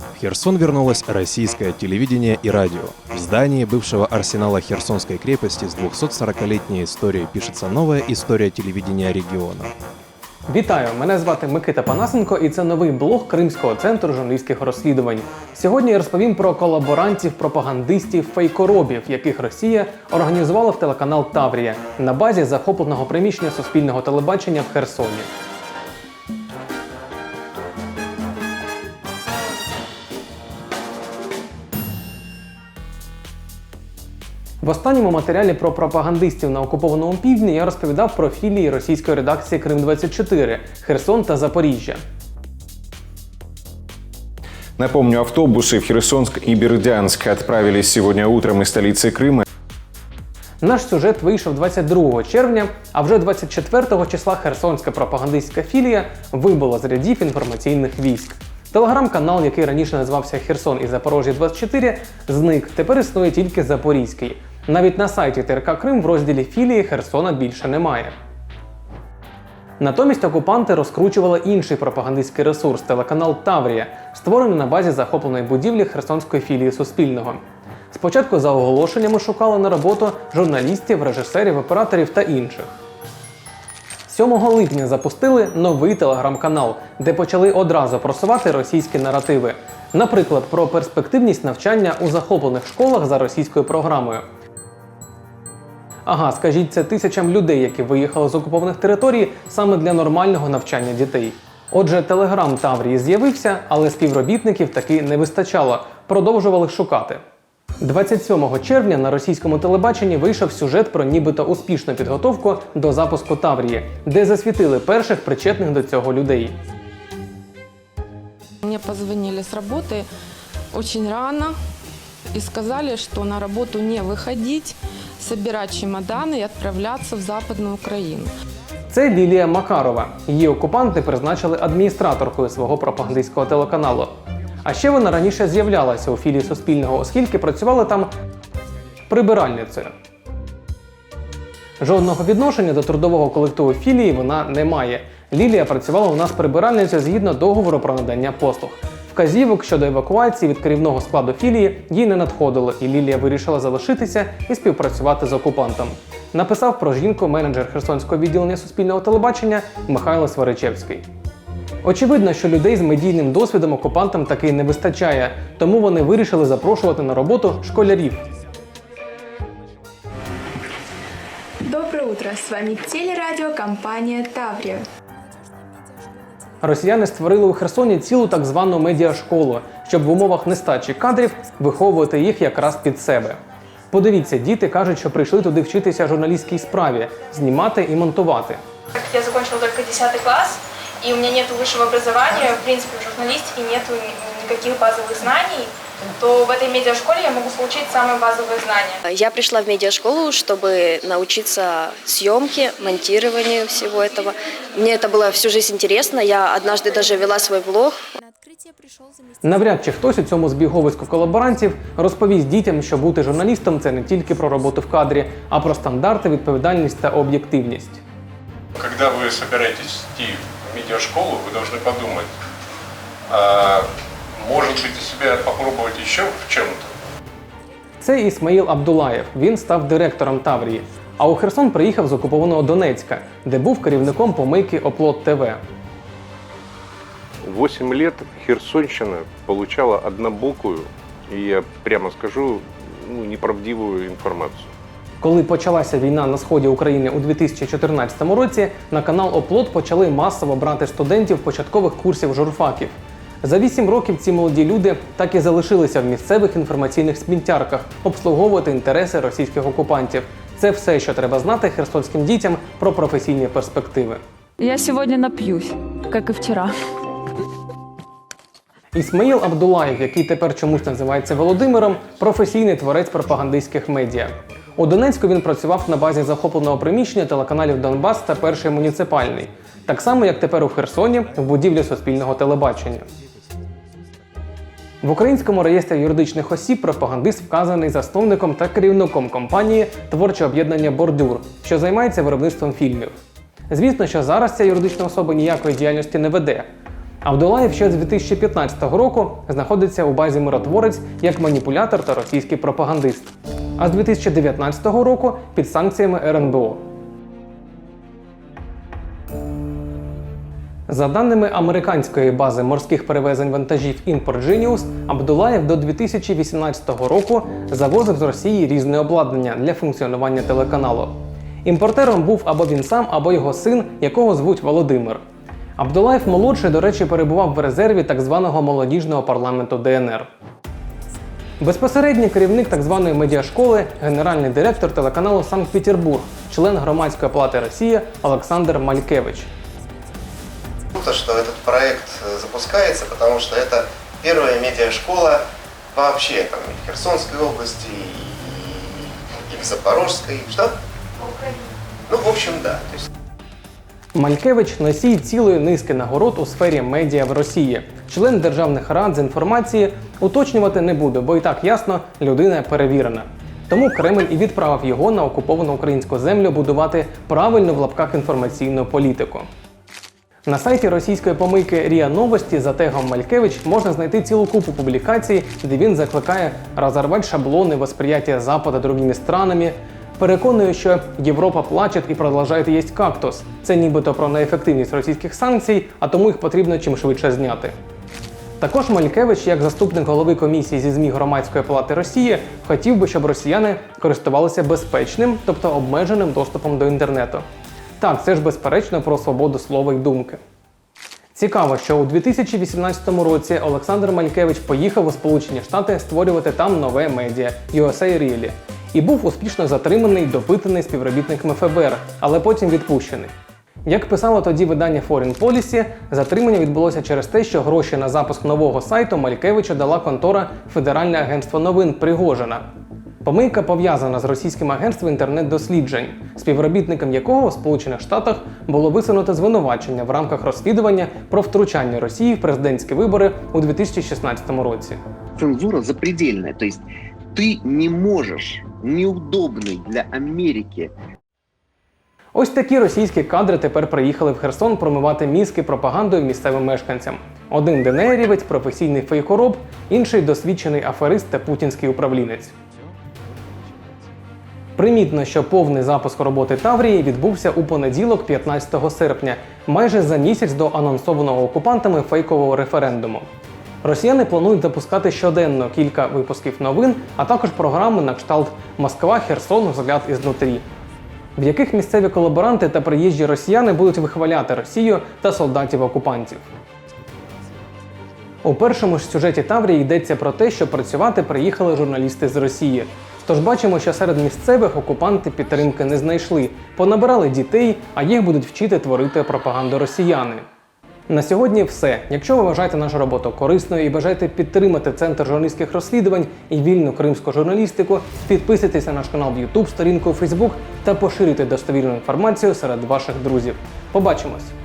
В Херсон вернулось российское телевидение и радио. В здании бывшего арсенала Херсонской крепости с 240-летней историей пишется новая история телевидения региона. Вітаю! Мене звати Микита Панасенко, і це новий блог Кримського центру журналістських розслідувань. Сьогодні я розповім про колаборантів, пропагандистів, фейкоробів, яких Росія організувала в телеканал Таврія на базі захопленого приміщення суспільного телебачення в Херсоні. В останньому матеріалі про пропагандистів на окупованому півдні я розповідав про філії російської редакції Крим 24 Херсон та Запоріжжя. Напомню, автобусы в Херсонск и Бердянск отправились сегодня утром из столицы Крыма. Наш сюжет вийшов 22 червня, а вже 24 числа херсонська пропагандистська філія вибула з рядів інформаційних військ. Телеграм-канал, який раніше називався Херсон і Запорожжя 24, зник. Тепер існує тільки Запорізький. Навіть на сайті ТРК Крим в розділі філії Херсона більше немає. Натомість окупанти розкручували інший пропагандистський ресурс телеканал Таврія, створений на базі захопленої будівлі Херсонської філії Суспільного. Спочатку за оголошеннями шукали на роботу журналістів, режисерів, операторів та інших. 7 липня запустили новий телеграм-канал, де почали одразу просувати російські наративи. Наприклад, про перспективність навчання у захоплених школах за російською програмою. Ага, скажіть це тисячам людей, які виїхали з окупованих територій саме для нормального навчання дітей. Отже, телеграм Таврії з'явився, але співробітників таки не вистачало, продовжували шукати. 27 червня на російському телебаченні вийшов сюжет про нібито успішну підготовку до запуску Таврії, де засвітили перших причетних до цього людей. Мне позвонили с работы очень рано и сказали, что на работу не выходить, собирать чемоданы и отправляться в Западную Украину. Це Лілія Макарова. Її окупанти призначили адміністраторкою свого пропагандистського телеканалу. А ще вона раніше з'являлася у філії Суспільного, оскільки працювала там прибиральницею. Жодного відношення до трудового колективу філії вона не має. Лілія працювала у нас прибиральницею згідно договору про надання послуг. Вказівок щодо евакуації від керівного складу філії їй не надходило, і Лілія вирішила залишитися і співпрацювати з окупантом. Написав про жінку менеджер Херсонського відділення суспільного телебачення Михайло Сваричевський. Очевидно, що людей з медійним досвідом окупантам таки не вистачає, тому вони вирішили запрошувати на роботу школярів. Доброе утро, с вами телерадиокомпания «Таврия». Росіяни створили у Херсоні цілу так звану медіашколу, щоб в умовах нестачі кадрів виховувати їх якраз під себе. Подивіться, діти кажуть, що прийшли туди вчитися журналістській справі, знімати і монтувати. Я закончила тільки 10 клас, і у мене немає вищого образування, в принципі, в журналістиці немає ніяких базових знаний, то в этой медиашколе я могу получить самые базовые знания. Я пришла в медиашколу, чтобы научиться съемке, монтированию всего этого. Мне это было всю жизнь интересно. Я однажды даже вела свой блог. Навряд чи хтось у цьому збіговиську колаборантів розповість дітям, що бути журналістом це не тільки про роботу в кадрі, а про стандарти, відповідальність та об'єктивність. Когда вы собираетесь идти в медиашколу, вы должны подумать, а, может быть, и себя попробовать еще в чем-то. Це Ісмаїл Абдулаєв. Він став директором Таврії. А у Херсон приїхав з окупованого Донецька, де був керівником помийки Оплот ТВ. 8 лет Херсонщина получала однобокую, и я прямо скажу, ну, неправдивую информацию. Коли почалася війна на сході України у 2014 році, на канал Оплот почали масово брати студентів початкових курсів журфаків. За 8 років ці молоді люди так і залишилися в місцевих інформаційних сміттярках обслуговувати інтереси російських окупантів. Це все, що треба знати херсонським дітям про професійні перспективи. Я сегодня напьюсь, как и вчера. Ісмаїл Абдулаєв, який тепер чомусь називається Володимиром, професійний творець пропагандистських медіа. У Донецьку він працював на базі захопленого приміщення телеканалів Донбас та Перший муніципальний, так само як тепер у Херсоні в будівлі суспільного телебачення. В українському реєстрі юридичних осіб пропагандист вказаний засновником та керівником компанії Творче об'єднання Бордюр, що займається виробництвом фільмів. Звісно, що зараз ця юридична особа ніякої діяльності не веде. Абдулаєв ще з 2015 року знаходиться у базі миротворець як маніпулятор та російський пропагандист. А з 2019 року під санкціями РНБО. За даними американської бази морських перевезень вантажів Genius, Абдулаєв до 2018 року завозив з Росії різне обладнання для функціонування телеканалу. Імпортером був або він сам, або його син, якого звуть Володимир. Абдулаєв молодший, до речі, перебував в резерві так званого молодіжного парламенту ДНР. Безпосередній керівник так званої медіашколи, генеральний директор телеканалу Санкт-Петербург, член громадської палати Росії Олександр Малькевич. Круто, что этот проект э, запускается, потому что это первая медиашкола вообще там, и в Херсонской области, и, и в Запорожской. Что? Ну, в общем, да. То есть Малькевич носій цілої низки нагород у сфері медіа в Росії, член державних рад з інформації. Уточнювати не буду, бо і так ясно, людина перевірена. Тому Кремль і відправив його на окуповану українську землю будувати правильну в лапках інформаційну політику. На сайті російської помийки Ріа Новості за тегом Малькевич можна знайти цілу купу публікацій, де він закликає розорвати шаблони восприятия Запада другими странами, переконує, що Європа плаче і продовжує їсти кактус. Це нібито про неефективність російських санкцій, а тому їх потрібно чим швидше зняти. Також Малькевич, як заступник голови комісії зі ЗМІ Громадської палати Росії, хотів би, щоб росіяни користувалися безпечним, тобто обмеженим доступом до інтернету. Так, це ж безперечно про свободу слова й думки. Цікаво, що у 2018 році Олександр Малькевич поїхав у Сполучені Штати створювати там нове медіа USA Really і був успішно затриманий, допитаний співробітниками ФБР, але потім відпущений. Як писало тоді видання Foreign Policy, затримання відбулося через те, що гроші на запуск нового сайту Малькевичу дала контора Федеральне агентство новин Пригожина. Помийка пов'язана з російським агентством інтернет-досліджень, співробітником якого в Сполучених Штатах було висунуто звинувачення в рамках розслідування про втручання Росії в президентські вибори у 2016 році. цензура запредельная. То есть ты не можешь, неудобный для Америки Ось такі російські кадри тепер приїхали в Херсон промивати мізки пропагандою місцевим мешканцям. Один ДНРівець, професійний фейкороб, інший досвідчений аферист та путінський управлінець. Примітно, що повний запуск роботи Таврії відбувся у понеділок, 15 серпня, майже за місяць до анонсованого окупантами фейкового референдуму. Росіяни планують запускати щоденно кілька випусків новин, а також програми на кшталт Москва, Херсон, взгляд ізнутрі, в яких місцеві колаборанти та приїжджі росіяни будуть вихваляти Росію та солдатів окупантів. У першому ж сюжеті Таврії йдеться про те, що працювати приїхали журналісти з Росії. Тож бачимо, що серед місцевих окупанти підтримки не знайшли, понабирали дітей, а їх будуть вчити творити пропаганду росіяни. На сьогодні все. Якщо ви вважаєте нашу роботу корисною і бажаєте підтримати центр журналістських розслідувань і вільну кримську журналістику, підписуйтесь на наш канал в YouTube, сторінку у Facebook та поширюйте достовірну інформацію серед ваших друзів. Побачимось!